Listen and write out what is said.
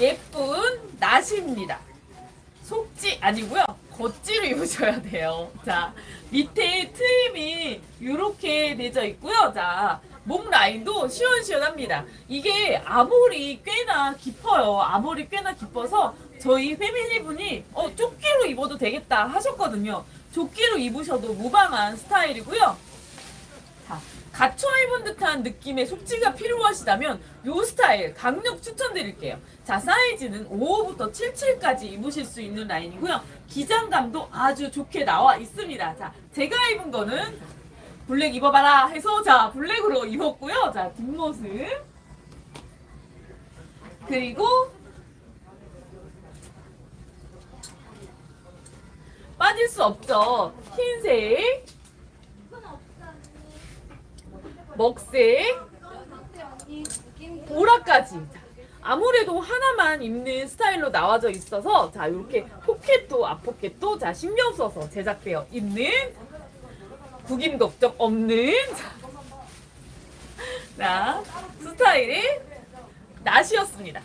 예쁜 나시입니다. 속지 아니고요. 겉지로 입으셔야 돼요. 자, 밑에 트임이 이렇게 되어 있고요. 자, 목 라인도 시원시원합니다. 이게 아몰이 꽤나 깊어요. 아몰이 꽤나 깊어서 저희 패밀리 분이 어, 조끼로 입어도 되겠다 하셨거든요. 조끼로 입으셔도 무방한 스타일이고요. 자, 갖춰 입은 듯한 느낌의 속지가 필요하시다면 요 스타일 강력 추천드릴게요. 자, 사이즈는 5호부터 77까지 입으실 수 있는 라인이고요. 기장감도 아주 좋게 나와 있습니다. 자, 제가 입은 거는 블랙 입어봐라 해서 자, 블랙으로 입었고요. 자, 뒷모습. 그리고 빠질 수 없죠. 흰색. 먹색, 보라까지. 아무래도 하나만 입는 스타일로 나와져 있어서 자 이렇게 포켓도 앞포켓도 자 신경 써서 제작되어 있는 구김 걱정 없는 자, 자 스타일의 낫이었습니다.